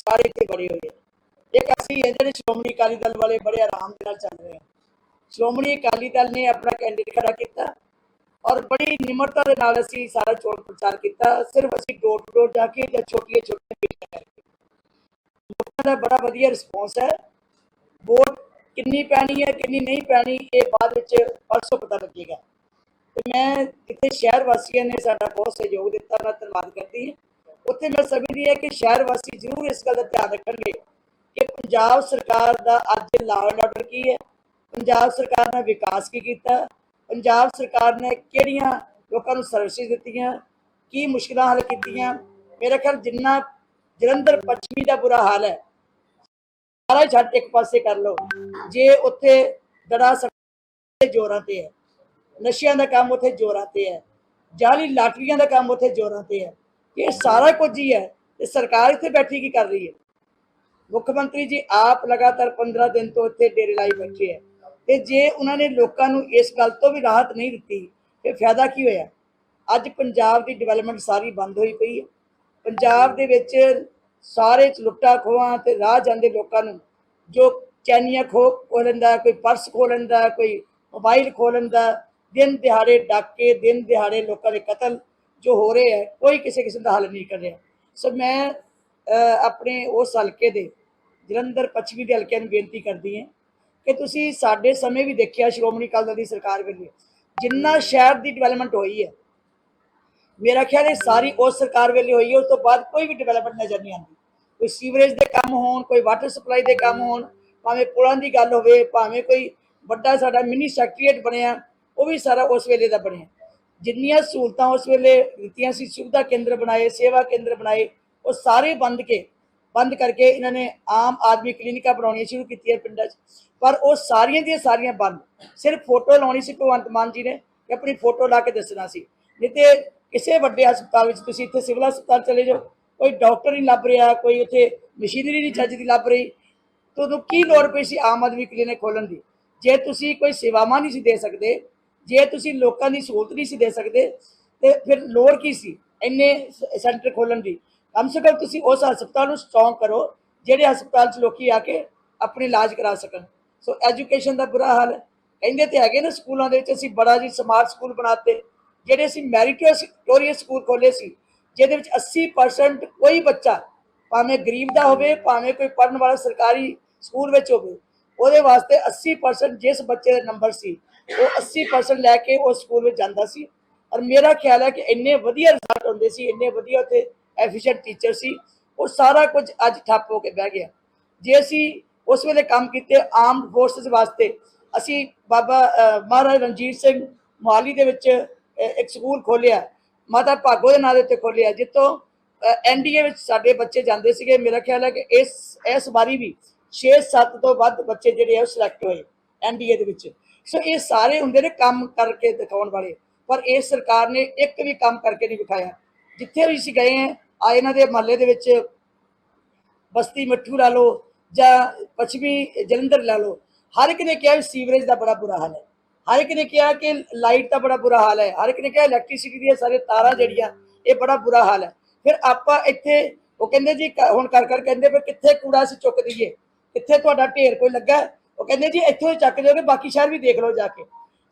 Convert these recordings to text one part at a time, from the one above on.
ਸਾਰੇ ਇੱਥੇ ਬੜੇ ਹੋਏ ਆ। ਇੱਕ ਅਸੀਂ ਹੈ ਜਿਹੜੇ ਸ਼੍ਰੋਮਣੀ ਅਕਾਲੀ ਦਲ ਵਾਲੇ ਬੜੇ ਆਰਾਮ ਦੇ ਨਾਲ ਚੱਲ ਰਹੇ ਆ। ਸ਼੍ਰੋਮਣੀ ਅਕਾਲੀ ਦਲ ਨੇ ਆਪਣਾ ਕੈਂਡੀਡੇਟ ਖੜਾ ਕੀਤਾ ਔਰ ਬੜੀ ਨਿਮਰਤਾ ਦੇ ਨਾਲ ਅਸੀਂ ਸਾਰਾ ਚੋਣ ਪ੍ਰਚਾਰ ਕੀਤਾ। ਸਿਰਫ ਅਸੀਂ ਡੋਰ ਟੂ ਡੋਰ ਜਾ ਕੇ ਜਾਂ ਛੋਟੀਆਂ ਛੋਟੀਆਂ ਮੀਟਿੰਗਾਂ ਕਰਕੇ ਲੋਕਾਂ ਦਾ ਬੜਾ ਵਧੀਆ ਰਿਸਪੌਂਸ ਹੈ। ਵੋਟ ਕਿੰਨੀ ਪੈਣੀ ਹੈ, ਕਿੰਨੀ ਨਹੀਂ ਪੈਣੀ, ਇਹ ਬਾਅਦ ਵਿੱਚ ਪਰਸੋਂ ਪਤਾ ਲੱਗੇਗਾ। ਤੇ ਮੈਂ ਇੱਥੇ ਸ਼ਹਿਰ ਵਾਸੀਆਂ ਨੇ ਸਾਡਾ ਬਹੁਤ ਸਹਿਯੋਗ ਦਿੱਤਾ, ਮੈਂ ਧੰਨਵਾਦ ਕਰਦੀ ਹਾਂ। ਉੱਥੇ ਮੈਂ ਸਮਝਦੀ ਹਾਂ ਕਿ ਸ਼ਹਿਰ ਵਾਸੀ ਜ਼ਰੂਰ ਇਸ ਗੱਲ ਦਾ ਧਿਆਨ ਰੱਖਣਗੇ ਕਿ ਪੰਜਾਬ ਸਰਕਾਰ ਦਾ ਅੱਜ ਲਾਅ ਐਂਡ ਆਰਡਰ ਕੀ ਹੈ? ਪੰਜਾਬ ਸਰਕਾਰ ਨੇ ਵਿਕਾਸ ਕੀ ਕੀਤਾ? ਪੰਜਾਬ ਸਰਕਾਰ ਨੇ ਕਿਹੜੀਆਂ ਲੋਕਾਂ ਨੂੰ ਸਰਵਿਸਿਜ਼ ਦਿੱਤੀਆਂ? ਕੀ ਮੁਸ਼ਕਲਾਂ ਹੱਲ ਕੀਤੀਆਂ? ਮੇਰਾ ਖਿਆਲ ਜਿੰਨਾ ਜਲੰਧਰ ਪੱਛਮੀ ਦਾ ਬੁਰਾ ਹਾਲ ਹੈ, ਸਾਰਾ ਛੱਡ ਇੱਕ ਪਾਸੇ ਕਰ ਲਓ। ਜੇ ਉੱਥੇ ਦੜਾ ਜ਼ੋਰਾਂ ਤੇ ਹੈ, ਨਸ਼ਿਆਂ ਦਾ ਕੰਮ ਉੱਥੇ ਜ਼ੋਰਾਂ ਤੇ ਹੈ, ਜਾਲੀ ਲਾਟਰੀਆਂ ਦਾ ਕੰਮ ਉੱਥੇ ਜ਼ੋਰਾਂ ਤੇ ਹੈ ਇਹ ਸਾਰਾ ਕੁਝ ਹੀ ਹੈ ਤੇ ਸਰਕਾਰ ਇੱਥੇ ਬੈਠੀ ਕੀ ਕਰ ਰਹੀ ਹੈ? ਮੁੱਖ ਮੰਤਰੀ ਜੀ ਆਪ ਲਗਾਤਾਰ 15 ਦਿਨ ਤੋਂ ਇੱਥੇ ਡੇਰੇ ਲਾਈ ਬੈਠੇ ਹੈ। ਤੇ ਜੇ ਉਹਨਾਂ ਨੇ ਲੋਕਾਂ ਨੂੰ ਇਸ ਗੱਲ ਤੋਂ ਵੀ ਰਾਹਤ ਨਹੀਂ ਦਿੱਤੀ ਤੇ ਫਾਇਦਾ ਕੀ ਹੋਇਆ? ਅੱਜ ਪੰਜਾਬ ਦੀ ਡਿਵੈਲਪਮੈਂਟ ਸਾਰੀ ਬੰਦ ਹੋਈ ਪਈ ਹੈ। ਪੰਜਾਬ ਦੇ ਵਿੱਚ ਸਾਰੇ ਚ ਖੋਹਾਂ ਤੇ ਰਾਹ ਜਾਂਦੇ ਲੋਕਾਂ ਨੂੰ ਜੋ ਚੈਨੀਆਂ ਖੋ ਖੋਹ ਲੈਂਦਾ, ਕੋਈ ਪਰਸ ਖੋਹ ਲੈਂਦਾ, ਕੋਈ ਮੋਬਾਈਲ ਖੋਹ ਲੈਂਦਾ, ਦਿਨ ਦਿਹਾੜੇ ਡਾਕੇ, ਦਿਨ ਦਿਹਾੜੇ ਲੋਕਾਂ ਦੇ ਕਤਲ ਜੋ ਹੋ ਰਹੇ ਹੈ, ਕੋਈ ਕਿਸੇ ਕਿਸਮ ਦਾ ਹੱਲ ਨਹੀਂ ਕਰ ਰਿਹਾ। ਸੋ ਮੈਂ ਆਪਣੇ ਉਸ ਹਲਕੇ ਦੇ ਜਲੰਧਰ ਪੱਛਮੀ ਦੇ ਹਲਕਿਆਂ ਨੂੰ ਬੇਨਤੀ ਕਰਦੀ ਹਾਂ ਕਿ ਤੁਸੀਂ ਸਾਡੇ ਸਮੇਂ ਵੀ ਦੇਖਿਆ, ਸ਼੍ਰੋਮਣੀ ਅਕਾਲੀ ਦਲ ਦੀ ਸਰਕਾਰ ਵੇਲੇ, ਜਿੰਨਾ ਸ਼ਹਿਰ ਦੀ ਡਿਵੈਲਪਮੈਂਟ ਹੋਈ ਹੈ, ਮੇਰਾ ਖਿਆਲ ਇਹ ਸਾਰੀ ਉਸ ਸਰਕਾਰ ਵੇਲੇ ਹੋਈ ਹੈ, ਉਸ ਤੋਂ ਬਾਅਦ ਕੋਈ ਵੀ ਡਿਵੈਲਪਮੈਂਟ ਨਜ਼ਰ ਨਹੀਂ ਆਉਂਦੀ। ਕੋਈ ਸੀਵਰੇਜ ਦੇ ਕੰਮ ਹੋਣ, ਕੋਈ ਵਾਟਰ ਸਪਲਾਈ ਦੇ ਕੰਮ ਹੋਣ, ਭਾਵੇਂ ਪੁਲਾਂ ਦੀ ਗੱਲ ਹੋਵੇ, ਭਾਵੇਂ ਕੋਈ ਵੱਡਾ ਸਾਡਾ ਮਿਨੀ ਸੈਕਟਰੀਏਟ ਬਣਿਆ, ਉਹ ਵੀ ਸਾਰਾ ਉਸ ਵੇਲੇ ਦਾ ਬਣਿਆ। ਜਿੰਨੀਆਂ ਸਹੂਲਤਾਂ ਉਸ ਵੇਲੇ ਦਿੱਤੀਆਂ ਸੀ, ਸੁਵਿਧਾ ਕੇਂਦਰ ਬਣਾਏ, ਸੇਵਾ ਕੇਂਦਰ ਬਣਾਏ, ਉਹ ਸਾਰੇ ਬੰਦ ਕੇ, ਬੰਦ ਕਰਕੇ ਇਹਨਾਂ ਨੇ ਆਮ ਆਦਮੀ ਕਲੀਨਿਕਾਂ ਬਣਾਉਣੀਆਂ ਸ਼ੁਰੂ ਕੀਤੀਆਂ ਪਿੰਡਾਂ 'ਚ। ਪਰ ਉਹ ਸਾਰੀਆਂ ਦੀਆਂ ਸਾਰੀਆਂ ਬੰਦ। ਸਿਰਫ ਫੋਟੋ ਲਾਉਣੀ ਸੀ ਭਗਵੰਤ ਮਾਨ ਜੀ ਨੇ ਕਿ ਆਪਣੀ ਫੋਟੋ ਲਾ ਕੇ ਦੱਸਣਾ ਸੀ। ਨਹੀਂ ਤੇ ਕਿਸੇ ਵੱਡੇ ਹਸਪਤਾਲ ਵਿੱਚ ਤੁਸੀਂ ਇੱਥੇ ਸਿਵਲ ਹਸਪਤਾਲ ਚਲੇ ਜਾਓ, ਕੋਈ ਡਾਕਟਰ ਨਹੀਂ ਲੱਭ ਰਿਹਾ, ਕੋਈ ਉੱਥੇ ਮਸ਼ੀਨਰੀ ਨਹੀਂ ਚੱਜ ਦੀ ਲੱਭ ਰਹੀ। ਤੁਹਾਨੂੰ ਕੀ ਲੋੜ ਪਈ ਸੀ ਆਮ ਆਦਮੀ ਕਲੀਨਿਕ ਖੋਲਣ ਦੀ? ਜੇ ਤੁਸੀਂ ਕੋਈ ਸੇਵਾਵਾਂ ਨਹੀਂ ਸੀ ਦੇ ਸਕਦੇ ਜੇ ਤੁਸੀਂ ਲੋਕਾਂ ਦੀ ਸਹੂਲਤ ਨਹੀਂ ਸੀ ਦੇ ਸਕਦੇ, ਤੇ ਫਿਰ ਲੋੜ ਕੀ ਸੀ ਇੰਨੇ ਸੈਂਟਰ ਖੋਲਣ ਦੀ? ਕਮ ਸੇ ਕਮ ਤੁਸੀਂ ਉਸ ਹਸਪਤਾਲ ਨੂੰ ਸਟਰੋਂਗ ਕਰੋ, ਜਿਹੜੇ ਹਸਪਤਾਲ 'ਚ ਲੋਕੀ ਆ ਕੇ ਆਪਣੇ ਇਲਾਜ ਕਰਾ ਸਕਣ। ਸੋ ਐਜੂਕੇਸ਼ਨ ਦਾ ਬੁਰਾ ਹਾਲ ਹੈ। ਕਹਿੰਦੇ ਤੇ ਹੈਗੇ ਨਾ ਸਕੂਲਾਂ ਦੇ ਵਿੱਚ, ਅਸੀਂ ਬੜਾ ਜੀ ਸਮਾਰਟ ਸਕੂਲ ਬਣਾਤੇ, ਜਿਹੜੇ ਅਸੀਂ ਮੈਰੀਟੋਰੀਅਸ ਸਕੂਲ ਖੋਲੇ ਸੀ, ਜਿਹਦੇ ਵਿੱਚ 80% ਕੋਈ ਬੱਚਾ ਭਾਵੇਂ ਗਰੀਬ ਦਾ ਹੋਵੇ, ਭਾਵੇਂ ਕੋਈ ਪੜਨ ਵਾਲਾ ਸਰਕਾਰੀ ਸਕੂਲ ਵਿੱਚ ਹੋਵੇ, ਉਹਦੇ ਵਾਸਤੇ 80% ਜਿਸ ਬੱਚੇ ਦਾ ਨੰਬਰ ਸੀ ਉਹ 80% ਲੈ ਕੇ ਉਸ ਸਕੂਲ ਵਿੱਚ ਜਾਂਦਾ ਸੀ। ਔਰ ਮੇਰਾ ਖਿਆਲ ਹੈ ਕਿ ਇੰਨੇ ਵਧੀਆ ਰਿਜ਼ਲਟ ਹੁੰਦੇ ਸੀ, ਇੰਨੇ ਵਧੀਆ ਉੱਥੇ ਐਫੀਸ਼ੀਐਂਟ ਟੀਚਰ ਸੀ, ਉਹ ਸਾਰਾ ਕੁਝ ਅੱਜ ਠੱਪ ਹੋ ਕੇ ਬਹਿ ਗਿਆ। ਜੇ ਅਸੀਂ ਉਸ ਵੇਲੇ ਕੰਮ ਕੀਤੇ ਆਰਮਡ ਫੋਰਸਸ ਵਾਸਤੇ, ਅਸੀਂ ਬਾਬਾ ਮਹਾਰਾਜ ਰਣਜੀਤ ਸਿੰਘ ਮੋਹਾਲੀ ਦੇ ਵਿੱਚ ਇੱਕ ਸਕੂਲ ਖੋਲਿਆ ਮਾਤਾ ਭਾਗੋ ਦੇ ਨਾਂ ਦੇ ਉੱਤੇ ਖੋਲਿਆ ਜਿੱਥੋਂ ਐਨਡੀਏ ਵਿੱਚ ਸਾਡੇ ਬੱਚੇ ਜਾਂਦੇ ਸੀਗੇ। ਮੇਰਾ ਖਿਆਲ ਹੈ ਕਿ ਇਸ ਇਸ ਵਾਰੀ ਵੀ 6-7 ਤੋਂ ਵੱਧ ਬੱਚੇ ਜਿਹੜੇ ਆ ਸਿਲੈਕਟ ਹੋਏ ਐਨਡੀਏ ਦੇ ਵਿੱਚ। ਸੋ ਇਹ ਸਾਰੇ ਹੁੰਦੇ ਨੇ ਕੰਮ ਕਰਕੇ ਦਿਖਾਉਣ ਵਾਲੇ। ਪਰ ਇਹ ਸਰਕਾਰ ਨੇ ਇੱਕ ਵੀ ਕੰਮ ਕਰਕੇ ਨਹੀਂ ਵਿਖਾਇਆ। ਜਿੱਥੇ ਵੀ ਅਸੀਂ ਗਏ ਆ ਇਹਨਾਂ ਦੇ ਮਹੱਲੇ ਦੇ ਵਿੱਚ ਬਸਤੀ ਮੱਠੂ ਲਾ ਲਓ ਜਾਂ ਪੱਛਮੀ ਜਲੰਧਰ ਲਾ ਲਓ, ਹਰ ਇੱਕ ਨੇ ਕਿਹਾ ਵੀ ਸੀਵਰੇਜ ਦਾ ਬੜਾ ਬੁਰਾ ਹਾਲ ਹੈ। ਹਰ ਇੱਕ ਨੇ ਕਿਹਾ ਕਿ ਲਾਈਟ ਦਾ ਬੜਾ ਬੁਰਾ ਹਾਲ ਹੈ। ਹਰ ਇੱਕ ਨੇ ਕਿਹਾ ਇਲੈਕਟ੍ਰਿਸਿਟੀ ਦੀਆਂ ਸਾਰੇ ਤਾਰਾਂ ਜਿਹੜੀਆਂ, ਇਹ ਬੜਾ ਬੁਰਾ ਹਾਲ ਹੈ। ਫਿਰ ਆਪਾਂ ਇੱਥੇ, ਉਹ ਕਹਿੰਦੇ ਜੀ ਹੁਣ ਕਰ ਕਰ ਕਹਿੰਦੇ ਵੀ ਕਿੱਥੇ ਕੂੜਾ ਅਸੀਂ ਚੁੱਕ ਦਈਏ? ਕਿੱਥੇ ਤੁਹਾਡਾ ਢੇਰ ਕੋਈ ਲੱਗਾ? ਉਹ ਕਹਿੰਦੇ ਜੀ ਇੱਥੋਂ ਹੀ ਚੱਕ ਜਾਓਗੇ ਬਾਕੀ ਸ਼ਹਿਰ ਵੀ ਦੇਖ ਲਓ ਜਾ ਕੇ।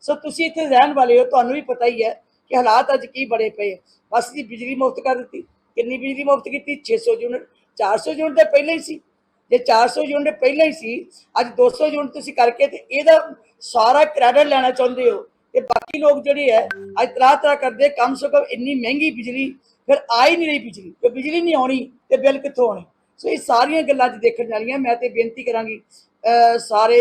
ਸੋ ਤੁਸੀਂ ਇੱਥੇ ਰਹਿਣ ਵਾਲੇ ਹੋ, ਤੁਹਾਨੂੰ ਵੀ ਪਤਾ ਹੀ ਹੈ ਕਿ ਹਾਲਾਤ ਅੱਜ ਕੀ ਬੜੇ ਪਏ ਬਸ ਜੀ ਬਿਜਲੀ ਮੁਫਤ ਕਰ ਦਿੱਤੀ। ਕਿੰਨੀ ਬਿਜਲੀ ਮੁਫਤ ਕੀਤੀ? 600 ਯੂਨਿਟ 400 ਯੂਨਿਟ ਤਾਂ ਪਹਿਲਾਂ ਹੀ ਸੀ। ਜੇ 400 ਯੂਨਿਟ ਪਹਿਲਾਂ ਹੀ ਸੀ, ਅੱਜ 200 ਯੂਨਿਟ ਤੁਸੀਂ ਕਰਕੇ ਤੇ ਇਹਦਾ ਸਾਰਾ ਕ੍ਰੈਡਿਟ ਲੈਣਾ ਚਾਹੁੰਦੇ ਹੋ। ਤੇ ਬਾਕੀ ਲੋਕ ਜਿਹੜੇ ਹੈ, ਅੱਜ ਤਰਾ ਤਰਾ ਕਰਦੇ, ਕਮ ਸੋ ਕਮ ਇੰਨੀ ਮਹਿੰਗੀ ਬਿਜਲੀ, ਫਿਰ ਆ ਹੀ ਨਹੀਂ ਰਹੀ ਬਿਜਲੀ। ਤੇ ਬਿਜਲੀ ਨਹੀਂ ਆਉਣੀ ਤੇ ਬਿੱਲ ਕਿੱਥੋਂ ਆਉਣੇ? ਸੋ ਇਹ ਸਾਰੀਆਂ ਗੱਲਾਂ ਅੱਜ ਦੇਖਣ ਵਾਲੀਆਂ ਮੈਂ ਤੇ ਬੇਨਤੀ ਕਰਾਂਗੀ ਸਾਰੇ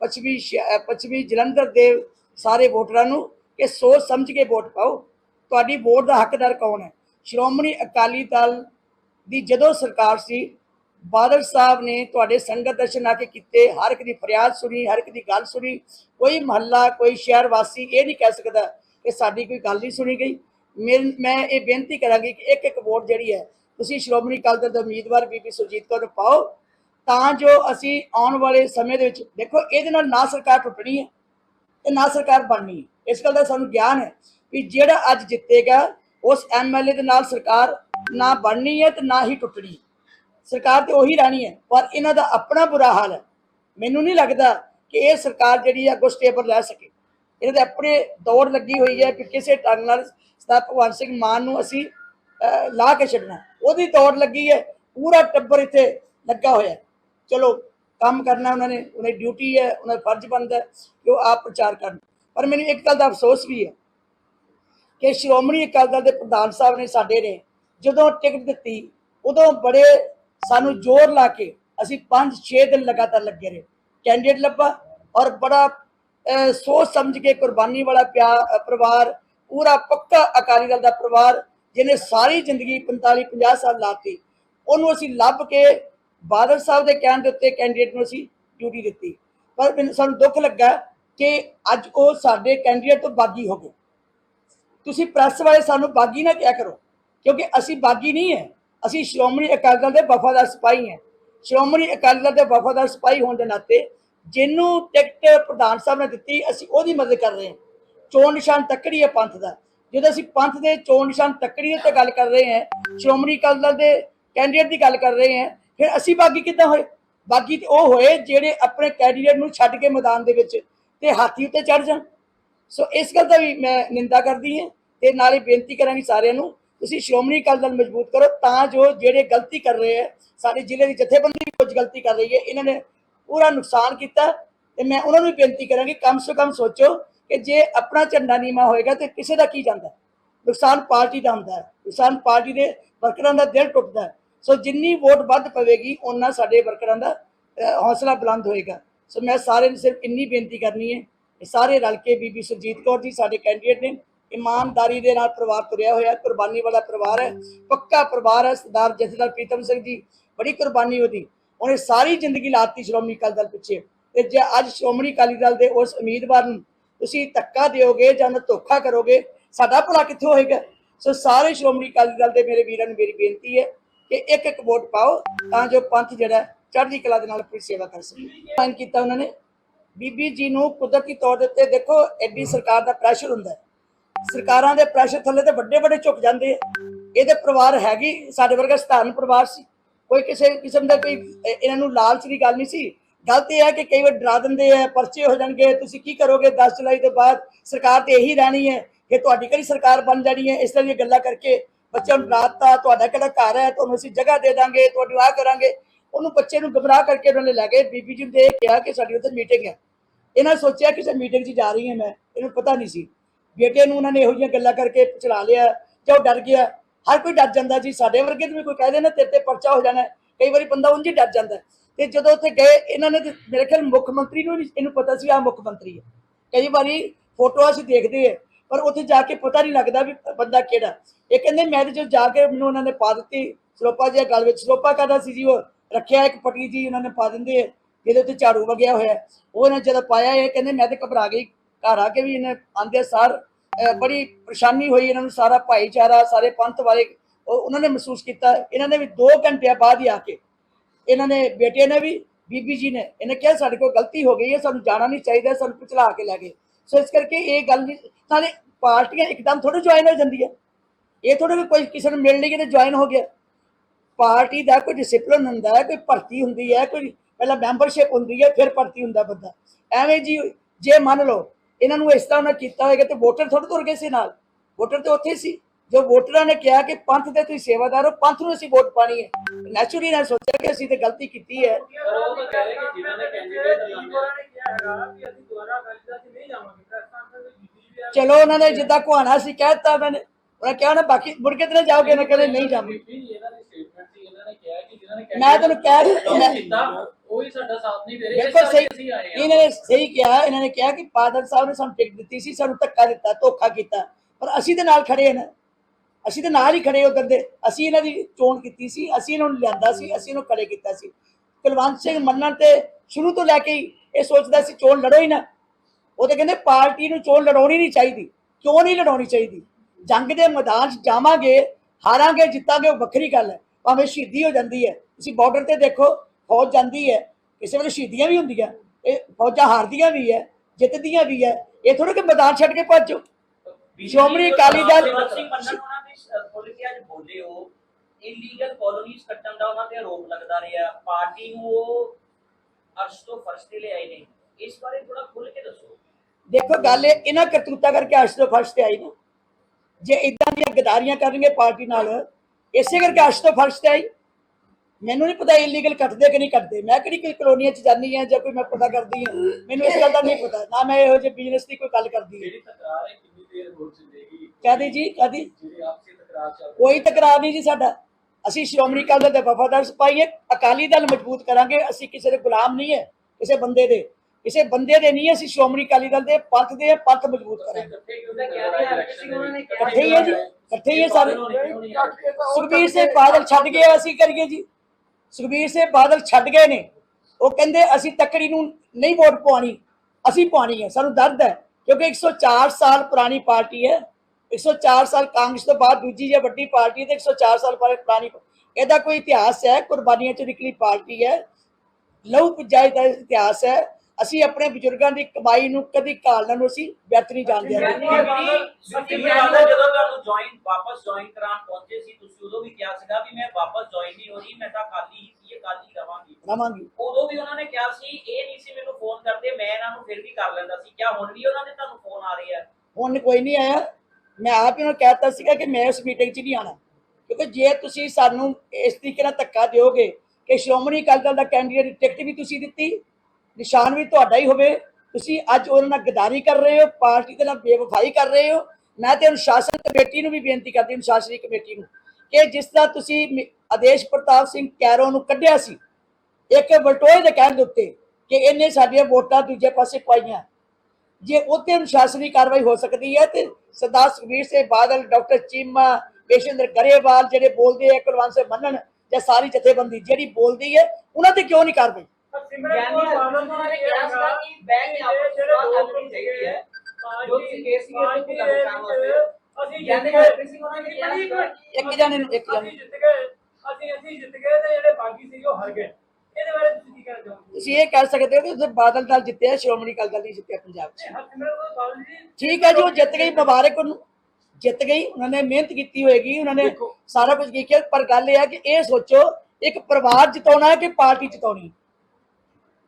ਪੱਛਮੀ ਸ਼ਹਿ- ਪੱਛਮੀ ਜਲੰਧਰ ਦੇ ਸਾਰੇ ਵੋਟਰਾਂ ਨੂੰ ਕਿ ਸੋਚ ਸਮਝ ਕੇ ਵੋਟ ਪਾਓ। ਤੁਹਾਡੀ ਵੋਟ ਦਾ ਹੱਕਦਾਰ ਕੌਣ ਹੈ? ਸ਼੍ਰੋਮਣੀ ਅਕਾਲੀ ਦਲ ਦੀ ਜਦੋਂ ਸਰਕਾਰ ਸੀ, ਬਾਦਲ ਸਾਹਿਬ ਨੇ ਤੁਹਾਡੇ ਸੰਗਤ ਦਰਸ਼ਨ ਆ ਕੇ ਕੀਤੇ, ਹਰ ਇੱਕ ਦੀ ਫਰਿਆਦ ਸੁਣੀ, ਹਰ ਇੱਕ ਦੀ ਗੱਲ ਸੁਣੀ। ਕੋਈ ਮਹੱਲਾ, ਕੋਈ ਸ਼ਹਿਰ ਵਾਸੀ ਇਹ ਨਹੀਂ ਕਹਿ ਸਕਦਾ ਕਿ ਸਾਡੀ ਕੋਈ ਗੱਲ ਨਹੀਂ ਸੁਣੀ ਗਈ। ਮੇਰ- ਮੈਂ ਇਹ ਬੇਨਤੀ ਕਰਾਂਗੀ ਕਿ ਇੱਕ ਇੱਕ ਵੋਟ ਜਿਹੜੀ ਹੈ ਤੁਸੀਂ ਸ਼੍ਰੋਮਣੀ ਅਕਾਲੀ ਦਲ ਦੇ ਉਮੀਦਵਾਰ ਬੀਬੀ ਸੁਰਜੀਤ ਕੌਰ ਨੂੰ ਪਾਓ ਤਾਂ ਜੋ ਅਸੀਂ ਆਉਣ ਵਾਲੇ ਸਮੇਂ ਦੇ ਵਿੱਚ ਦੇਖੋ ਇਹਦੇ ਨਾਲ ਨਾ ਸਰਕਾਰ ਟੁੱਟਣੀ ਹੈ ਤੇ ਨਾ ਸਰਕਾਰ ਬਣਨੀ ਹੈ। ਇਸ ਗੱਲ ਦਾ ਸਾਨੂੰ ਗਿਆਨ ਹੈ ਵੀ ਜਿਹੜਾ ਅੱਜ ਜਿੱਤੇਗਾ ਉਸ ਐਮਐਲਏ ਦੇ ਨਾਲ ਸਰਕਾਰ ਨਾ ਬਣਨੀ ਹੈ ਤੇ ਨਾ ਹੀ ਟੁੱਟਣੀ ਸਰਕਾਰ ਤੇ ਉਹੀ ਰਹਿਣੀ ਹੈ ਪਰ ਇਹਨਾਂ ਦਾ ਆਪਣਾ ਬੁਰਾ ਹਾਲ ਹੈ। ਮੈਨੂੰ ਨਹੀਂ ਲੱਗਦਾ ਕਿ ਇਹ ਸਰਕਾਰ ਜਿਹੜੀ ਹੈ ਅੱਗੋਂ ਸਟੇਬਲ ਰਹਿ ਸਕੇ। ਇਹਨਾਂ ਦੇ ਆਪਣੇ ਦੌੜ ਲੱਗੀ ਹੋਈ ਹੈ ਕਿ ਕਿਸੇ ਢੰਗ ਨਾਲ ਸਰਦਾਰ ਭਗਵੰਤ ਸਿੰਘ ਮਾਨ ਨੂੰ ਅਸੀਂ ਅਹ, ਲਾ ਕੇ ਛੱਡਣਾ। ਉਹਦੀ ਦੌੜ ਲੱਗੀ ਹੈ, ਪੂਰਾ ਟੱਬਰ ਇੱਥੇ ਲੱਗਾ ਹੋਇਆ ਚਲੋ, ਕੰਮ ਕਰਨਾ ਉਹਨਾਂ ਨੇ, ਉਹਨਾਂ ਦੀ ਡਿਊਟੀ ਹੈ, ਉਹਨਾਂ ਦਾ ਫਰਜ਼ ਬਣਦਾ ਕਿ ਉਹ ਆਪ ਪ੍ਰਚਾਰ ਕਰਨ। ਪਰ ਮੈਨੂੰ ਇੱਕ ਗੱਲ ਦਾ ਅਫਸੋਸ ਵੀ ਹੈ ਕਿ ਸ਼੍ਰੋਮਣੀ ਅਕਾਲੀ ਦਲ ਦੇ ਪ੍ਰਧਾਨ ਸਾਹਿਬ ਨੇ ਸਾਡੇ ਨੇ ਜਦੋਂ ਟਿਕਟ ਦਿੱਤੀ, ਉਦੋਂ ਬੜੇ ਸਾਨੂੰ ਜ਼ੋਰ ਲਾ ਕੇ ਅਸੀਂ 5-6 ਦਿਨ ਲਗਾਤਾਰ ਲੱਗੇ ਰਹੇ। ਕੈਂਡੀਡੇਟ ਲੱਭਾ ਔਰ ਬੜਾ ਸੋਚ ਸਮਝ ਕੇ ਕੁਰਬਾਨੀ ਵਾਲਾ ਪਿਆ ਪਰਿਵਾਰ, ਪੂਰਾ ਪੱਕਾ ਅਕਾਲੀ ਦਲ ਦਾ ਪਰਿਵਾਰ ਜਿਹਨੇ ਸਾਰੀ ਜ਼ਿੰਦਗੀ 45-50 ਸਾਲ ਲਾਤੀ, ਉਹਨੂੰ ਅਸੀਂ ਲੱਭ ਕੇ ਬਾਦਲ ਸਾਹਿਬ ਦੇ ਕਹਿਣ ਦੇ ਉੱਤੇ ਕੈਂਡੀਡੇਟ ਨੂੰ ਅਸੀਂ ਡਿਊਟੀ ਦਿੱਤੀ। ਪਰ ਮੈਨੂੰ, ਸਾਨੂੰ ਦੁੱਖ ਲੱਗਾ ਕਿ ਅੱਜ ਉਹ ਸਾਡੇ ਕੈਂਡੀਡੇਟ ਤੋਂ ਬਾਗੀ ਹੋ ਗਏ। ਤੁਸੀਂ ਪ੍ਰੈਸ ਵਾਲੇ ਸਾਨੂੰ ਬਾਗੀ ਨਾ ਕਿਹਾ ਕਰੋ, ਕਿਉਂਕਿ ਅਸੀਂ ਬਾਗੀ ਨਹੀਂ ਹੈ। ਅਸੀਂ ਸ਼੍ਰੋਮਣੀ ਅਕਾਲੀ ਦਲ ਦੇ ਵਫਾਦਾਰ ਸਿਪਾਹੀ ਹਾਂ। ਸ਼੍ਰੋਮਣੀ ਅਕਾਲੀ ਦਲ ਦੇ ਵਫਾਦਾਰ ਸਿਪਾਹੀ ਹੋਣ ਦੇ ਨਾਤੇ ਜਿਹਨੂੰ ਟਿਕਟ ਪ੍ਰਧਾਨ ਸਾਹਿਬ ਨੇ ਦਿੱਤੀ, ਅਸੀਂ ਉਹਦੀ ਮਦਦ ਕਰ ਰਹੇ ਹਾਂ। ਚੋਣ ਨਿਸ਼ਾਨ ਤੱਕੜੀ ਹੈ ਪੰਥ ਦਾ। ਜਦੋਂ ਅਸੀਂ ਪੰਥ ਦੇ ਚੋਣ ਨਿਸ਼ਾਨ ਤੱਕੜੀ ਉੱਤੇ ਗੱਲ ਕਰ ਰਹੇ ਹਾਂ, ਸ਼੍ਰੋਮਣੀ ਅਕਾਲੀ ਦਲ ਦੇ ਕੈਂਡੀਡੇਟ ਦੀ ਗੱਲ ਕਰ ਰਹੇ ਹਾਂ, ਫਿਰ ਅਸੀਂ ਬਾਗੀ ਕਿੱਦਾਂ ਹੋਏ? ਬਾਗੀ ਉਹ ਹੋਏ ਜਿਹੜੇ ਆਪਣੇ ਕੈਂਡੀਡੇਟ ਨੂੰ ਛੱਡ ਕੇ ਮੈਦਾਨ ਦੇ ਵਿੱਚ ਤੇ ਹਾਥੀ ਉੱਤੇ ਚੜ ਜਾਣ। ਸੋ ਇਸ ਗੱਲ ਦਾ ਵੀ ਮੈਂ ਨਿੰਦਾ ਕਰਦੀ ਹਾਂ ਤੇ ਨਾਲੇ ਬੇਨਤੀ ਕਰਾਂਗੀ ਸਾਰਿਆਂ ਨੂੰ, ਤੁਸੀਂ ਸ਼੍ਰੋਮਣੀ ਅਕਾਲੀ ਦਲ ਮਜ਼ਬੂਤ ਕਰੋ ਤਾਂ ਜੋ ਜਿਹੜੇ ਗਲਤੀ ਕਰ ਰਹੇ ਹੈ, ਸਾਡੇ ਜ਼ਿਲ੍ਹੇ ਦੀ ਜਥੇਬੰਦੀ ਵੀ ਕੁਝ ਗਲਤੀ ਕਰ ਰਹੀ ਹੈ, ਇਹਨਾਂ ਨੇ ਪੂਰਾ ਨੁਕਸਾਨ ਕੀਤਾ ਤੇ ਮੈਂ ਉਹਨਾਂ ਨੂੰ ਵੀ ਬੇਨਤੀ ਕਰਾਂਗੀ, ਕਮ ਸੇ ਕਮ ਸੋਚੋ ਕਿ ਜੇ ਆਪਣਾ ਝੰਡਾ ਨੀਮਾ ਹੋਏਗਾ ਤੇ ਕਿਸੇ ਦਾ ਕੀ ਜਾਂਦਾ? ਨੁਕਸਾਨ ਪਾਰਟੀ ਦਾ ਹੁੰਦਾ ਹੈ। ਨੁਕਸਾਨ ਪਾਰਟੀ ਦੇ ਵਰਕਰਾਂ ਦਾ ਦਿਲ ਟੁੱਟਦਾ ਹੈ। ਸੋ ਜਿੰਨੀ ਵੋਟ ਵੱਧ ਪਵੇਗੀ ਉਹਨਾਂ ਸਾਡੇ ਵਰਕਰਾਂ ਦਾ ਅਹ, ਹੌਸਲਾ ਬੁਲੰਦ ਹੋਏਗਾ। ਸੋ ਮੈਂ ਸਾਰਿਆਂ ਨੂੰ ਸਿਰਫ ਇੰਨੀ ਬੇਨਤੀ ਕਰਨੀ ਹੈ ਕਿ ਸਾਰੇ ਰਲ ਕੇ ਬੀਬੀ ਸੁਰਜੀਤ ਕੌਰ ਜੀ ਸਾਡੇ ਕੈਂਡੀਡੇਟ ਨੇ ਇਮਾਨਦਾਰੀ ਦੇ ਨਾਲ ਪਰਿਵਾਰ ਤੁਰਿਆ ਹੋਇਆ ਕੁਰਬਾਨੀ ਵਾਲਾ ਪਰਿਵਾਰ ਹੈ ਪੱਕਾ ਪਰਿਵਾਰ ਹੈ ਸਰਦਾਰ ਜਥੇਦਾਰ ਪ੍ਰੀਤਮ ਸਿੰਘ ਜੀ। ਬੜੀ ਕੁਰਬਾਨੀ ਉਹਦੀ। ਉਹਨੇ ਸਾਰੀ ਜ਼ਿੰਦਗੀ ਲਾਤੀ ਸ਼੍ਰੋਮਣੀ ਅਕਾਲੀ ਦਲ ਪਿੱਛੇ। ਤੇ ਜੇ ਅੱਜ ਸ਼੍ਰੋਮਣੀ ਅਕਾਲੀ ਦਲ ਦੇ ਉਸ ਉਮੀਦਵਾਰ ਨੂੰ ਤੁਸੀਂ ਧੱਕਾ ਦਿਓਗੇ ਜਾਂ ਧੋਖਾ ਕਰੋਗੇ, ਸਾਡਾ ਭਲਾ ਕਿੱਥੋਂ ਹੋਏਗਾ? ਸੋ ਸਾਰੇ ਸ਼੍ਰੋਮਣੀ ਅਕਾਲੀ ਦਲ ਦੇ ਮੇਰੇ ਵੀਰਾਂ ਨੂੰ ਮੇਰੀ ਬੇਨਤੀ ਹੈ ਕਿ ਇੱਕ ਇੱਕ ਵੋਟ ਪਾਓ ਤਾਂ ਜੋ ਪੰਥ ਜਿਹੜਾ ਚੜ੍ਹਦੀ ਕਲਾ ਦੇ ਨਾਲ ਆਪਣੀ ਸੇਵਾ ਕਰ ਸਕੇ। ਮਾਨ ਕੀਤਾ ਉਹਨਾਂ ਨੇ। ਬੀਬੀ ਜੀ ਨੂੰ ਕੁਦਰਤੀ ਤੌਰ ਦੇ ਉੱਤੇ ਦੇਖੋ, ਐਡੀ ਸਰਕਾਰ ਦਾ ਪ੍ਰੈਸ਼ਰ ਹੁੰਦਾ ਸਰਕਾਰਾਂ ਦੇ ਪ੍ਰੈਸ਼ਰ ਥੱਲੇ ਤੇ ਵੱਡੇ ਵੱਡੇ ਝੁਕ ਜਾਂਦੇ ਆ। ਇਹਦੇ ਪਰਿਵਾਰ ਹੈਗੀ, ਸਾਡੇ ਵਰਗਾ ਸਧਾਰਨ ਪਰਿਵਾਰ ਸੀ। ਕੋਈ ਕਿਸੇ ਕਿਸਮ ਦਾ ਕੋਈ ਇਹਨਾਂ ਨੂੰ ਲਾਲਚ ਦੀ ਗੱਲ ਨਹੀਂ ਸੀ। ਗਲਤ ਇਹ ਹੈ ਕਿ ਕਈ ਵਾਰ ਡਰਾ ਦਿੰਦੇ ਆ, ਪਰਚੇ ਹੋ ਜਾਣਗੇ, ਤੁਸੀਂ ਕੀ ਕਰੋਗੇ 10 ਜੁਲਾਈ ਤੋਂ ਬਾਅਦ? ਸਰਕਾਰ ਤੇ ਇਹੀ ਰਹਿਣੀ ਹੈ ਕਿ ਤੁਹਾਡੀ ਕਿਹੜੀ ਸਰਕਾਰ ਬਣ ਜਾਣੀ ਹੈ, ਇਸ ਤਰ੍ਹਾਂ ਦੀਆਂ ਗੱਲਾਂ ਕਰਕੇ ਬੱਚਿਆਂ ਨੂੰ ਡਰਾਤਾ, ਤੁਹਾਡਾ ਕਿਹੜਾ ਘਰ ਹੈ, ਤੁਹਾਨੂੰ ਅਸੀਂ ਜਗ੍ਹਾ ਦੇ ਦਾਂਗੇ ਤੁਹਾਨੂੰ ਆਹ ਕਰਾਂਗੇ। ਉਹਨੂੰ ਬੱਚੇ ਨੂੰ ਗਮਰਾਹ ਕਰਕੇ ਉਹਨਾਂ ਨੇ ਲੈ ਗਏ। ਬੀਬੀ ਜੀ ਨੇ ਇਹ ਕਿਹਾ ਕਿ ਸਾਡੀ ਉੱਥੇ ਮੀਟਿੰਗ ਹੈ। ਇਹਨਾਂ ਸੋਚਿਆ ਕਿਸੇ ਮੀਟਿੰਗ 'ਚ ਜਾ ਰਹੀ ਹਾਂ ਮੈਂ, ਇਹਨੂੰ ਪਤਾ ਨਹੀਂ ਸੀ। ਬੇਟੇ ਨੂੰ ਉਹਨਾਂ ਨੇ ਇਹੋ ਜਿਹੀਆਂ ਗੱਲਾਂ ਕਰਕੇ ਚਲਾ ਲਿਆ, ਜਾਂ ਉਹ ਡਰ ਗਿਆ। ਹਰ ਕੋਈ ਡਰ ਜਾਂਦਾ ਜੀ, ਸਾਡੇ ਵਰਗੇ 'ਤੇ ਵੀ ਕੋਈ ਕਹਿ ਦੇ ਨਾ ਤੇਰੇ ਤੇ ਪਰਚਾ ਹੋ ਜਾਣਾ। ਕਈ ਵਾਰੀ ਬੰਦਾ ਉਂਝ ਹੀ ਡਰ ਜਾਂਦਾ। ਤੇ ਜਦੋਂ ਉੱਥੇ ਗਏ, ਇਹਨਾਂ ਨੇ ਤੇ ਮੇਰੇ ਖਿਆਲ ਮੁੱਖ ਮੰਤਰੀ ਨੂੰ ਨਹੀਂ ਇਹਨੂੰ ਪਤਾ ਸੀ ਆ ਮੁੱਖ ਮੰਤਰੀ ਹੈ। ਕਈ ਵਾਰੀ ਫੋਟੋਆਂ ਅਸੀਂ ਦੇਖਦੇ ਆ ਪਰ ਉੱਥੇ ਜਾ ਕੇ ਪਤਾ ਨਹੀਂ ਲੱਗਦਾ ਵੀ ਬੰਦਾ ਕਿਹੜਾ ਇਹ ਕਹਿੰਦੇ, ਮੈਂ ਤੇ ਜਦੋਂ ਜਾ ਕੇ ਮੈਨੂੰ ਉਹਨਾਂ ਨੇ ਪਾ ਦਿੱਤੀ, ਸਲੋਪਾ ਜਿਹਾ ਗੱਲ ਵਿੱਚ ਸਲੋਪਾ ਕਰਦਾ ਸੀ ਜੀ ਉਹ? ਰੱਖਿਆ ਇੱਕ ਪੱਟੀ ਜੀ, ਉਹਨਾਂ ਨੇ ਪਾ ਦਿੰਦੇ ਆ, ਜਿਹਦੇ ਉੱਤੇ ਝਾੜੂ ਵਗਿਆ ਹੋਇਆ ਉਹ ਇਹਨਾਂ ਜਦੋਂ ਪਾਇਆ, ਇਹ ਕਹਿੰਦੇ, ਮੈਂ ਤੇ ਘਬਰਾ ਗਈ। ਘਰ ਆ ਕੇ ਵੀ ਇਹਨੇ ਆਂਦੇ ਸਾਰ ਬੜੀ ਪਰੇਸ਼ਾਨੀ ਹੋਈ ਇਹਨਾਂ ਨੂੰ, ਸਾਰਾ ਭਾਈਚਾਰਾ, ਸਾਰੇ ਪੰਥ ਵਾਲੇ ਉਹਨਾਂ ਨੇ ਮਹਿਸੂਸ ਕੀਤਾ। ਇਹਨਾਂ ਨੇ ਵੀ 2 ਘੰਟਿਆਂ ਬਾਅਦ ਹੀ ਆ ਕੇ ਇਹਨਾਂ ਨੇ ਬੇਟੇ ਨੇ ਵੀ, ਬੀਬੀ ਜੀ ਨੇ, ਇਹਨੇ ਕਿਹਾ ਸਾਡੇ ਕੋਲ ਗਲਤੀ ਹੋ ਗਈ ਹੈ, ਸਾਨੂੰ ਜਾਣਾ ਨਹੀਂ ਚਾਹੀਦਾ, ਸਾਨੂੰ ਪਿਛਲਾ ਕੇ ਲੈ ਗਏ। ਸੋ ਇਸ ਕਰਕੇ ਇਹ ਗੱਲ ਨਹੀਂ, ਨਾਲੇ ਪਾਰਟੀਆਂ ਇੱਕਦਮ ਥੋੜੀ ਜੁਆਇਨ ਹੋ ਜਾਂਦੀ ਹੈ ਇਹ ਥੋੜਾ ਕੋਈ ਕਿਸੇ ਨੂੰ ਮਿਲ ਲਈ ਤੇ ਜੁਆਇਨ ਹੋ ਗਿਆ। ਪਾਰਟੀ ਦਾ ਕੋਈ ਡਿਸਪਲਿਨ ਹੁੰਦਾ ਹੈ, ਕੋਈ ਭਰਤੀ ਹੁੰਦੀ ਹੈ, ਕੋਈ ਪਹਿਲਾਂ ਮੈਂਬਰਸ਼ਿਪ ਹੁੰਦੀ ਹੈ, ਫਿਰ ਭਰਤੀ ਹੁੰਦਾ ਬੰਦਾ। ਐਵੇਂ ਜੀ, ਜੇ ਮੰਨ ਲਓ, ਇਹਨਾਂ ਨੂੰ ਇਸ ਤਰ੍ਹਾਂ ਉਹਨਾਂ ਕੀਤਾ ਹੋਏਗਾ ਤੇ ਵੋਟਰ ਥੋੜੇ ਤੁਰ ਗਏ ਸੀ ਨਾਲ। ਵੋਟਰ ਤੇ ਉੱਥੇ ਸੀ। ਜੋ ਵੋਟਰਾਂ ਨੇ ਕਿਹਾ ਕਿ ਪੰਥ ਦੇ ਤੁਸੀਂ ਸੇਵਾਦਾਰ ਹੋ, ਪੰਥ ਨੂੰ ਅਸੀਂ ਵੋਟ ਪਾਣੀ ਹੈ। ਨੈਚੁਰਲੀ ਨਾਲ ਸੋਚਿਆ ਕਿ ਅਸੀਂ ਤੇ ਗਲਤੀ ਕੀਤੀ ਹੈ। ਚਲੋ ਉਹਨਾਂ ਨੇ ਜਿੱਦਾਂ ਕੁਹਾਣਾ ਸੀ ਕਹਿਤਾ ਉਹਨਾਂ ਉਹਨਾਂ ਕਿਹਾ ਨਾ, ਬਾਕੀ ਮੁੜ ਕੇ ਤੇ ਜਾਓਗੇ ਨਾ ਕਹਿੰਦੇ ਨਹੀਂ ਜਾਵਾਂਗੇ। ਮੈਂ ਤੁਹਾਨੂੰ ਕਹਿ ਰਿਹਾ- ਸਾਡਾ ਸਾਥ ਨਹੀਂ ਦੇ ਰਹੇ ਬਿਲਕੁਲ ਸਹੀ ਇਹਨਾਂ ਨੇ ਸਹੀ ਕਿਹਾ, ਇਹਨਾਂ ਨੇ ਕਿਹਾ ਕਿ ਫਾਦਰ ਸਾਹਿਬ ਨੇ ਸਾਨੂੰ ਟਿਕਟ ਦਿੱਤੀ ਸੀ, ਸਾਨੂੰ ਧੱਕਾ ਦਿੱਤਾ, ਧੋਖਾ ਕੀਤਾ। ਪਰ ਅਸੀਂ ਦੇ ਨਾਲ ਖੜੇ ਹਾਂ ਨਾ। ਅਸੀਂ ਤੇ ਨਾਲ ਹੀ ਖੜੇ ਉਧਰ ਦੇ। ਅਸੀਂ ਇਹਨਾਂ ਦੀ ਚੋਣ ਕੀਤੀ ਸੀ ਅਸੀਂ ਇਹਨਾਂ ਨੂੰ ਲਿਆਂਦਾ ਸੀ ਅਸੀਂ ਇਹਨੂੰ ਖੜੇ ਕੀਤਾ ਸੀ। ਕੁਲਵੰਤ ਸਿੰਘ ਮੰਨਣ ਤੇ ਸ਼ੁਰੂ ਤੋਂ ਲੈ ਕੇ ਹੀ ਇਹ ਸੋਚਦਾ ਸੀ ਚੋਣ ਲੜੋ ਹੀ ਨਾ। ਉਹ ਤੇ ਕਹਿੰਦੇ ਪਾਰਟੀ ਨੂੰ ਚੋਣ ਲੜਾਉਣੀ ਨਹੀਂ ਚਾਹੀਦੀ ਕਿਉਂ ਨਹੀਂ ਲੜਾਉਣੀ ਚਾਹੀਦੀ? ਜੰਗ ਦੇ ਮੈਦਾਨ 'ਚ ਜਾਵਾਂਗੇ ਹਾਰਾਂਗੇ ਜਿੱਤਾਂਗੇ ਉਹ ਵੱਖਰੀ ਗੱਲ ਹੈ। ਭਾਵੇਂ ਸ਼ਹੀਦੀ ਹੋ ਜਾਂਦੀ ਹੈ। ਤੁਸੀਂ ਬਾਰਡਰ ਤੇ ਦੇਖੋ ਫੌਜ ਜਾਂਦੀ ਹੈ। ਕਿਸੇ ਵੇਲੇ ਸ਼ਹੀਦੀਆਂ ਵੀ ਹੁੰਦੀਆਂ ਇਹ ਫੌਜਾਂ ਹਾਰਦੀਆਂ ਵੀ ਹੈ ਜਿੱਤਦੀਆਂ ਵੀ ਹੈ। ਇਹ ਥੋੜਾ ਕਿ ਮੈਦਾਨ ਛੱਡ ਕੇ ਭੱਜੋ। ਸ਼੍ਰੋਮਣੀ ਅਕਾਲੀ ਦਲ ਦੀ ਪੋਲਿਟੀ ਅੱਜ ਬੋਲੇ ਹੋ ਇਲੀਗਲ ਕਲੋਨੀਜ਼ ਕੱਟਣ ਦਾ ਉਹਨਾਂ ਤੇ ਆਰੋਪ ਲੱਗਦਾ ਰਿਹਾ। ਪਾਰਟੀ ਨੂੰ ਉਹ ਅਰਸ਼ ਤੋਂ ਫਰਸ਼ ਤੇ ਲਿਆਏ ਨੇ। ਇਸ ਬਾਰੇ ਥੋੜਾ ਖੁੱਲ ਕੇ ਦੱਸੋ। ਦੇਖੋ ਗੱਲ ਇਹ ਇਹਨਾਂ ਕਰਤੂਤਾ ਕਰਕੇ ਅਰਸ਼ ਤੋਂ ਫਰਸ਼ ਤੇ ਆਈ ਨਾ। ਜੇ ਇਦਾਂ ਦੀਆਂ ਗਦਾਰੀਆਂ ਕਰਨਗੇ ਪਾਰਟੀ ਨਾਲ ਇਸੇ ਕਰਕੇ ਅਰਸ਼ ਤੋਂ ਫਰਸ਼ ਤੇ ਆਈ ਮੈਨੂੰ ਨਹੀਂ ਪਤਾ ਇਲੀਗਲ ਕੱਟਦੇ ਕਿ ਨਹੀਂ ਕੱਟਦੇ। ਮੈਂ ਕਿਹੜੀ ਕੋਈ ਕਲੋਨੀਆਂ 'ਚ ਜਾਂਦੀ ਹਾਂ ਜਾਂ ਕੋਈ ਮੈਂ ਪਤਾ ਕਰਦੀ ਹਾਂ? ਮੈਨੂੰ ਇਸ ਗੱਲ ਦਾ ਨਹੀਂ ਪਤਾ। ਨਾ ਮੈਂ ਇਹੋ ਜਿਹੇ ਬਿਜ਼ਨਸ ਦੀ ਕੋਈ ਗੱਲ ਕਰਦੀ ਹਾਂ। ਜਿਹੜੀ ਤਕਰਾਰ ਹੈ ਕਿੰਨੀ ਦੇਰ ਹੋ ਚੱਲੇਗੀ? ਕਹਦੇ ਜੀ? ਕਹਦੀ? ਜਿਹੜੀ ਆਪਸੀ ਕੋਈ ਤਕਰਾਰ ਨਹੀਂ ਜੀ ਸਾਡਾ। ਅਸੀਂ ਸ਼੍ਰੋਮਣੀ ਅਕਾਲੀ ਦਲ ਦੇ ਵਫਾਦਾਰ ਸਿਪਾਹੀ ਹੈ ਅਕਾਲੀ ਦਲ ਮਜ਼ਬੂਤ ਕਰਾਂਗੇ। ਅਸੀਂ ਕਿਸੇ ਦੇ ਗੁਲਾਮ ਨਹੀਂ ਹੈ, ਕਿਸੇ ਬੰਦੇ ਦੇ। ਕਿਸੇ ਬੰਦੇ ਦੇ ਨਹੀਂ, ਅਸੀਂ ਸ਼੍ਰੋਮਣੀ ਅਕਾਲੀ ਦਲ ਦੇ ਪੰਥ ਦੇ ਪੰਥ ਮਜ਼ਬੂਤ ਕਰਾਂਗੇ। ਇਕੱਠੇ ਹੀ ਹੈ ਜੀ, ਇਕੱਠੇ ਹੀ ਹੈ ਸਾਰੇ। ਸੁਖਬੀਰ ਸਿੰਘ ਬਾਦਲ ਛੱਡ ਗਏ, ਅਸੀਂ ਕਰੀਏ ਜੀ। ਸੁਖਬੀਰ ਸਿੰਘ ਬਾਦਲ ਛੱਡ ਗਏ ਨੇ। ਉਹ ਕਹਿੰਦੇ, ਅਸੀਂ ਤੱਕੜੀ ਨੂੰ ਨਹੀਂ ਵੋਟ ਪਾਉਣੀ। ਅਸੀਂ ਪਾਉਣੀ ਹੈ, ਸਾਨੂੰ ਦਰਦ ਹੈ, ਕਿਉਂਕਿ 104 ਸਾਲ ਪੁਰਾਣੀ ਪਾਰਟੀ ਹੈ। 104 ਸਾਲ ਕਾਂਗਰਸ ਤੋਂ ਬਾਅਦ ਦੂਜੀ ਜੇ ਵੱਡੀ ਪਾਰਟੀ ਤੇ 104 ਸਾਲ ਪੁਰਾ- ਪੁਰਾਣੀ ਇਹਦਾ ਕੋਈ ਇਤਿਹਾਸ ਹੈ? ਕੁਰਬਾਨੀਆਂ ਚੋਂ ਨਿਕਲੀ ਪਾਰਟੀ ਹੈ। ਲਹੂ ਪੁਜਾਈ ਦਾ ਇਤਿਹਾਸ ਹੈ। ਅਸੀਂ ਆਪਣੇ ਬਜ਼ੁਰਗਾਂ ਦੀ ਕਮਾਈ ਨੂੰ ਕਦੀ ਘਾਲਣਾ ਨੂੰ ਅਸੀਂ ਵਿਅਰਥ ਨਹੀਂ ਜਾਣ ਦਿਆਂਗੇ ਸੱਚੀ ਬਾਦਲ ਜਦੋਂ ਤੁਹਾਨੂੰ ਜੁਆਇਨ ਵਾਪਸ ਜੁਆਇਨ ਕਰਾਉਣ ਪਹੁੰਚੇ ਸੀ ਤੁਸੀਂ ਉਦੋਂ ਵੀ ਕਿਹਾ ਸੀਗਾ ਵੀ ਮੈਂ ਵਾਪਸ ਜੁਆਇਨ ਨਹੀਂ ਹੋ ਰਹੀ ਮੈਂ ਤਾਂ ਖਾਲੀ ਹੀ ਸੀ ਇਹ ਖਾਲੀ ਰਵਾਂਗੀ। ਰਵਾਂਗੀ। ਉਦੋਂ ਵੀ ਉਹਨਾਂ ਨੇ ਕਿਹਾ ਸੀ ਇਹ ਨਹੀਂ ਸੀ ਮੈਨੂੰ ਫੋਨ ਕਰਦੇ ਮੈਂ ਇਹਨਾਂ ਨੂੰ ਫਿਰ ਵੀ ਕਰ ਲੈਂਦਾ ਸੀ। ਕਿਆ ਹੁਣ ਵੀ ਉਹਨਾਂ ਦੇ ਤੁਹਾਨੂੰ ਫੋਨ ਆ ਰਹੇ ਆ? ਹੁਣ ਕੋਈ ਨਹੀਂ ਆਇਆ। ਮੈਂ ਆਪ ਹੀ ਉਹਨੂੰ ਕਹਿਤਾ ਸੀਗਾ ਕਿ ਮੈਂ ਉਸ ਮੀਟਿੰਗ 'ਚ ਨਹੀਂ ਆਣਾ ਕਿਉਂਕਿ ਜੇ ਤੁਸੀਂ ਸਾਨੂੰ ਇਸ ਤਰੀਕੇ ਨਾਲ ਧੱਕਾ ਦਿਓਗੇ ਕਿ ਸ਼੍ਰੋਮਣੀ ਅਕਾਲੀ ਦਲ ਦਾ ਕੈਂਡੀਡੇਟ ਟਿਕਟ ਵੀ ਤੁਸੀਂ ਦਿੱਤੀ, ਨਿਸ਼ਾਨ ਵੀ ਤੁਹਾਡਾ ਹੀ ਹੋਵੇ, ਤੁਸੀਂ ਅੱਜ ਉਹਨਾਂ ਨਾਲ ਗਦਾਰੀ ਕਰ ਰਹੇ ਹੋ, ਪਾਰਟੀ ਦੇ ਨਾਲ ਬੇਵਫਾਈ ਕਰ ਰਹੇ ਹੋ, ਮੈਂ ਤੇ ਅਨੁਸ਼ਾਸਨ ਕਮੇਟੀ ਨੂੰ ਵੀ ਬੇਨਤੀ ਕਰਦੀ ਅਨੁਸ਼ਾਸਨੀ ਕਮੇਟੀ ਨੂੰ, ਕਿ ਜਿਸ ਤਰ੍ਹਾਂ ਤੁਸੀਂ ਮ- ਆਦੇਸ਼ ਪ੍ਰਤਾਪ ਸਿੰਘ ਕੈਰੋ ਨੂੰ ਕੱਢਿਆ ਸੀ, ਇੱਕ ਬਲਟੋਏ ਦੇ ਕਹਿਣ ਦੇ ਉੱਤੇ ਕਿ ਇਹਨੇ ਸਾਡੀਆਂ ਵੋਟਾਂ ਦੂਜੇ ਪਾਸੇ ਪਾਈਆਂ। ਜੇ ਉੱਤੇ ਅਨੁਸ਼ਾਸਨੀ ਕਾਰਵਾਈ ਹੋ ਸਕਦੀ ਹੈ ਤੇ ਸਰਦਾਰ ਸੁਖਬੀਰ ਸਿੰਘ ਬਾਦਲ ਡਾਕਟਰ ਚੀਮਾ ਪੇਸ਼ਿੰਦਰ ਗਰੇਵਾਲ ਜਿਹੜੇ ਬੋਲਦੇ ਆ ਕੁਲਵੰਤ ਸਿੰਘ ਮੰਨਣ ਜਾਂ ਸਾਰੀ ਜਥੇਬੰਦੀ ਜਿਹੜੀ ਬੋਲਦੀ ਹੈ ਉਹਨਾਂ ਤੇ ਕਿਉਂ ਨਹੀਂ ਕਾਰਵਾਈ? ਗਿਆਨੀ ਹਰਪ੍ਰੀਤ ਉਹਨਾਂ ਨੇ ਕਿਹਾ ਸੀਗਾ ਕਿ ਬੈਂਕ ਆਪਸ ਵਿੱਚ ਗੱਲ ਕਰਨੀ ਚਾਹੀਦੀ ਹੈ। ਜੋ ਤੁਸੀਂ ਕੇਸ ਸੀ ਇਹ ਤੋਂ ਗੱਲ ਕਰਨ ਵਾਸਤੇ ਗਿਆਨੀ ਹਰਪ੍ਰੀਤ ਸਿੰਘ ਉਹਨਾਂ ਨੇ ਕਿਹਾ ਸੀਗਾ ਇੱਕ ਜਾਣੇ ਨੂੰ ਇੱਕ ਜਾਣੇ ਅਸੀਂ ਜਿੱਤ ਗਏ। ਅਸੀਂ ਅਸੀਂ ਜਿੱਤ ਗਏ ਤੇ ਜਿਹੜੇ ਬਾਕੀ ਸੀ ਉਹ ਹਾਰ ਗਏ। ਇਹਦੇ ਬਾਰੇ ਤੁਸੀਂ ਕੀ ਕਹਿਣਾ ਚਾਹੋਗੇ? ਤੁਸੀਂ ਇਹ ਕਹਿ ਸਕਦੇ ਹੋ ਕਿ ਉੱਥੇ ਬਾਦਲ ਦਲ ਜਿੱਤਿਆ ਸ਼੍ਰੋਮਣੀ ਅਕਾਲੀ ਦਲ ਨਹੀਂ ਜਿੱਤਿਆ ਪੰਜਾਬ 'ਚ। ਹਰਸਿਮਰਤ ਕੌਰ ਬਾਦਲ ਜੀ? ਠੀਕ ਹੈ ਜੀ ਉਹ ਜਿੱਤ ਗਈ ਮੁਬਾਰਕ ਉਹਨੂੰ। ਜਿੱਤ ਗਈ ਉਹਨਾਂ ਨੇ ਮਿਹਨਤ ਕੀਤੀ ਹੋਏਗੀ ਉਹਨਾਂ ਨੇ ਸਾਰਾ ਕੁਝ ਕੀਤਾ ਪਰ ਗੱਲ ਇਹ ਹੈ ਕਿ ਇਹ ਸੋਚੋ ਇੱਕ ਪਰਿਵਾਰ ਜਿਤਾਉਣਾ ਹੈ ਕਿ ਪਾਰਟੀ ਜਿਤਾਉਣੀ ਹੈ?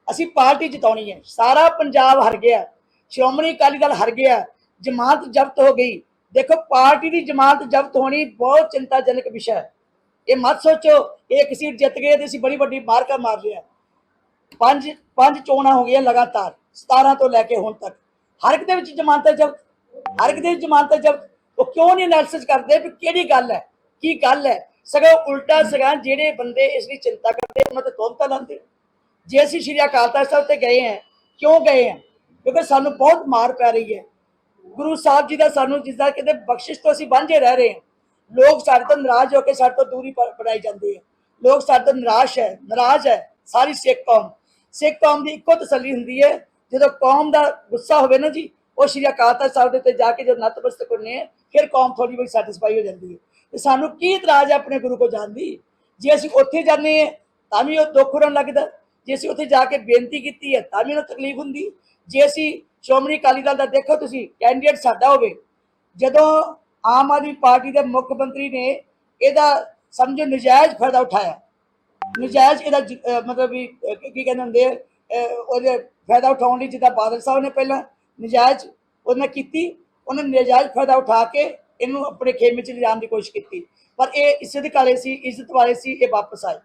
ਅਸੀਂ ਪਾਰਟੀ ਜਿਤਾਉਣੀ ਹੈ। ਸਾਰਾ ਪੰਜਾਬ ਹਰ ਗਿਆ ਸ਼੍ਰੋਮਣੀ ਅਕਾਲੀ ਦਲ ਹਰ ਗਿਆ ਜਮਾਤ ਜ਼ਬਤ ਹੋ ਗਈ। ਦੇਖੋ ਪਾਰਟੀ ਦੀ ਜਮਾਤ ਜ਼ਬਤ ਹੋਣੀ ਬਹੁਤ ਚਿੰਤਾਜਨਕ ਵਿਸ਼ਾ ਹੈ। ਇਹ ਮਤ ਸੋਚੋ ਕਿ ਇੱਕ ਸੀਟ ਜਿੱਤ ਗਏ ਤੇ ਅਸੀਂ ਬੜੀ ਵੱਡੀ ਮਾਰਕਾ ਮਾਰ ਰਹੇ ਲਿਆ ਪੰਜ ਪੰਜ ਚੋਣਾਂ ਹੋ ਗਈਆਂ ਲਗਾਤਾਰ 17 ਤੋਂ ਲੈ ਕੇ ਹੁਣ ਤੱਕ। ਹਰ ਇੱਕ ਦੇ ਵਿੱਚ ਜਮਾਨਤ ਜਬ, ਹਰ ਇੱਕ ਦੇ ਵਿੱਚ ਜ਼ਮਾਨਤਾਂ ਜ਼ਬਤ ਉਹ ਕਿਉਂ ਨਹੀਂ ਐਨਾਲਿਸਿਸ ਕਰਦੇ ਵੀ ਕਿਹੜੀ ਗੱਲ ਹੈ, ਕੀ ਗੱਲ ਹੈ? ਸਗੋਂ ਉਲਟਾ ਸਗਾਂ ਜਿਹੜੇ ਬੰਦੇ ਇਸ ਦੀ ਚਿੰਤਾ ਕਰਦੇ, ਉਹਨਾਂ ਤੇ ਤੋਮਤਾ ਲਾਉਂਦੇ। ਜੇ ਅਸੀਂ ਸ਼੍ਰੀ ਅਕਾਲ ਤਖਤ ਸਾਹਿਬ ਤੇ ਗਏ ਹਾਂ, ਕਿਉਂ ਗਏ ਹਾਂ? ਕਿਉਂਕਿ ਸਾਨੂੰ ਬਹੁਤ ਮਾਰ ਪੈ ਰਹੀ ਹੈ। ਗੁਰੂ ਸਾਹਿਬ ਜੀ ਦਾ ਸਾਨੂੰ ਜਿਸ ਦਾ ਕਿਤੇ ਬਖਸ਼ਿਸ਼ ਤੋਂ ਅਸੀਂ ਵਾਂਝੇ ਰਹਿ ਰਹੇ ਹਾਂ। ਲੋਕ ਸਾਡੇ ਤੋਂ ਨਾਰਾਜ਼ ਹੋ ਕੇ ਸਾਡੇ ਤੋਂ ਦੂਰੀ ਬਣਾਈ ਜਾਂਦੇ ਆ। ਲੋਕ ਸਾਡੇ ਤੋਂ ਨਿਰਾਸ਼ ਹੈ, ਨਾਰਾਜ਼ ਹੈ, ਸਾਰੀ ਸਿੱਖ ਕੌਮ। ਸਿੱਖ ਕੌਮ ਦੀ ਇੱਕੋ ਤਸੱਲੀ ਹੁੰਦੀ ਹੈ, ਜਦੋਂ ਕੌਮ ਦਾ ਗੁੱਸਾ ਹੋਵੇ ਨਾ ਜੀ, ਉਹ ਸ਼੍ਰੀ ਅਕਾਲ ਤਖਤ ਸਾਹਿਬ ਦੇ ਉੱਤੇ ਜਾ ਕੇ ਜਦ ਨਤਮਸਤਕ ਹੁੰਦੇ ਆ, ਫਿਰ ਕੌਮ ਥੋੜੀ ਬਹੁਤ ਸੈਟੀਸਫਾਈ ਹੋ ਜਾਂਦੀ ਹੈ। ਤੇ ਸਾਨੂੰ ਕੀ ਇਤਰਾਜ਼ ਹੈ ਆਪਣੇ ਗੁਰੂ ਕੋ ਜਾਣ ਦੀ? ਜੇ ਅਸੀਂ ਉੱਥੇ ਜਾਂਦੇ ਹਾਂ, ਤਾਂ ਵੀ ਉਹ ਦੁੱਖ ਹੋਣ ਲੱਗਦਾ। ਜੇ ਅਸੀਂ ਉੱਥੇ ਜਾ ਕੇ ਬੇਨਤੀ ਕੀਤੀ ਹੈ, ਤਾਂ ਵੀ ਉਹਨੂੰ ਤਕਲੀਫ ਹੁੰਦੀ। ਜੇ ਅਸੀਂ ਸ਼੍ਰੋਮਣੀ ਅਕਾਲੀ ਦਲ ਦਾ ਦੇਖੋ ਤੁਸੀਂ ਕੈਂਡੀਡੇਟ ਸਾਡਾ ਹੋਵੇ, ਜਦੋਂ ਆਮ ਆਦਮੀ ਪਾਰਟੀ ਦੇ ਮੁੱਖ ਮੰਤਰੀ ਨੇ ਇਹਦਾ ਸਮਝੋ ਨਜਾਇਜ਼ ਫਾਇਦਾ ਉਠਾਇਆ। ਨਜਾਇਜ਼ ਇਹਦਾ ਜ- ਮਤਲਬ ਵੀ, ਅਹ ਕੀ ਕਹਿੰਦੇ ਹੁੰਦੇ ਉਹਦੇ ਫਾਇਦਾ ਉਠਾਉਣ ਲਈ ਜਿੱਦਾਂ ਬਾਦਲ ਸਾਹਿਬ ਨੇ ਪਹਿਲਾਂ ਨਜਾਇਜ਼ ਉਹਨਾਂ ਕੀਤੀ, ਉਹਨੇ ਨਜਾਇਜ਼ ਫਾਇਦਾ ਉਠਾ ਕੇ ਇਹਨੂੰ ਆਪਣੇ ਖੇਮੇ 'ਚ ਲਿਜਾਣ ਦੀ ਕੋਸ਼ਿਸ਼ ਕੀਤੀ। ਪਰ ਇਹ ਇੱਜ਼ਤ ਵਾਲੇ ਸੀ, ਇੱਜ਼ਤ ਵਾਲੇ ਸੀ, ਇਹ ਵਾਪਸ ਆਏ।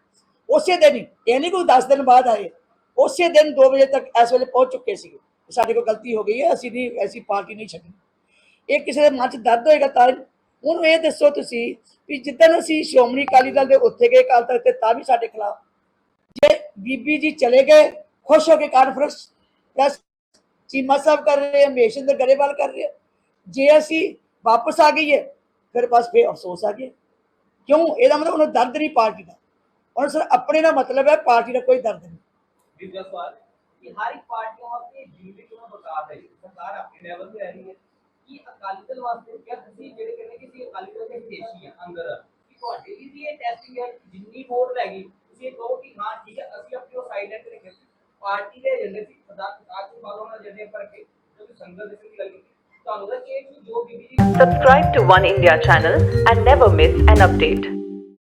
ਉਸੇ ਦਿਨ ਹੀ, ਇਹ ਨਹੀਂ ਕੋਈ 10 ਦਿਨ ਬਾਅਦ ਆਏ, ਉਸੇ ਦਿਨ 2 ਵਜੇ ਤੱਕ ਇਸ ਵੇਲੇ ਪਹੁੰਚ ਚੁੱਕੇ ਸੀ ਸਾਡੇ ਕੋਲ ਗਲਤੀ ਹੋ ਗਈ ਹੈ, ਅਸੀਂ ਨਹੀਂ ਐਸੀ ਪਾਰਟੀ ਨਹੀਂ ਛੱਡਣੀ। ਇਹ ਕਿਸੇ ਦੇ ਮਨ 'ਚ ਦਰਦ ਹੋਏਗਾ ਤਾਂ ਹੁਣ ਇਹ ਦੱਸੋ ਤੁਸੀਂ ਵੀ ਜਿੱਦਣ ਅਸੀਂ ਸ਼੍ਰੋਮਣੀ ਅਕਾਲੀ ਦਲ ਦੇ ਉੱਥੇ ਗਏ ਕੱਲ ਤੱਕ ਤੇ ਤਾਂ ਵੀ ਸਾਡੇ ਖਿਲਾਫ। ਜੇ ਬੀਬੀ ਜੀ ਚਲੇ ਗਏ, ਖੁਸ਼ ਹੋ ਕੇ ਕਾਨਫਰੰਸ ਪ੍ਰੈਸ ਚੀਮਾ ਸਾਹਿਬ ਕਰ ਰਹੇ ਆ ਮਹੇਸ਼ਿੰਦਰ ਗਰੇਵਾਲ ਕਰ ਰਹੇ ਜੇ ਅਸੀਂ ਵਾਪਸ ਆ ਗਈਏ, ਫਿਰ ਬਸ ਫੇਰ ਅਫਸੋਸ ਆ ਗਿਆ। ਕਿਉਂ? ਇਹਦਾ ਮਤਲਬ ਉਹਨੂੰ ਦਰਦ ਨਹੀਂ ਪਾਰਟੀ ਦਾ। ਉਹਨਾਂ ਸਰ, ਆਪਣੇ ਦਾ ਮਤਲਬ ਹੈ ਪਾਰਟੀ ਦਾ ਕੋਈ ਦਰਦ ਨਹੀਂ। ਦੂਜਾ ਸਵਾਲ ਕਿ ਹਰ ਇੱਕ ਪਾਰਟੀਆਂ ਵਾਸਤੇ ਜ਼ਿੰਦਗੀ ਨੂੰ ਬਤਾ ਹੈ ਸਰਕਾਰ ਆਪਣੇ ਲੈਵਲ ਤੇ ਰਹੀ ਹੈ। ਕਿ ਅਕਾਲੀ ਦਲ ਵਾਸਤੇ ਕਿਆ ਤੁਸੀਂ ਜਿਹੜੇ ਕਹਿੰਦੇ ਕਿ ਅਸੀਂ ਅਕਾਲੀ ਦਲ ਦੇ ਹਿਤੇਸ਼ੀ ਆ, ਅੰਦਰ, ਕਿ ਤੁਹਾਡੇ ਲਈ ਵੀ ਇਹ ਟੈਸਟਿੰਗ ਹੈ ਕਿ ਜਿੰਨੀ ਵੋਟ ਲੱਗੀ ਤੁਸੀਂ ਇਹ ਕਹੋ ਕਿ ਹਾਂ, ਠੀਕ ਹੈ, ਅਸੀਂ ਆਪਣੀ ਉਹ ਸਾਈਡ ਤੇ ਰੱਖੇ ਪਾਰਟੀ ਦੇ ਏਜੰਡੇ ਸੀ, ਸਰਦਾਰ ਪ੍ਰਕਾਸ਼ ਸਿੰਘ ਬਾਦਲ ਨਾਲ ਏਜੰਡੇ ਪਰ ਕੇ ਜੋ ਸੰਗਤ ਦੇ ਸੀ ਲੱਗੀ, ਤੁਹਾਨੂੰ ਦਾ ਕਿ ਇਹ ਜੋ ਬੀਬੀ ਜੀ Subscribe to One India channel and never miss an update.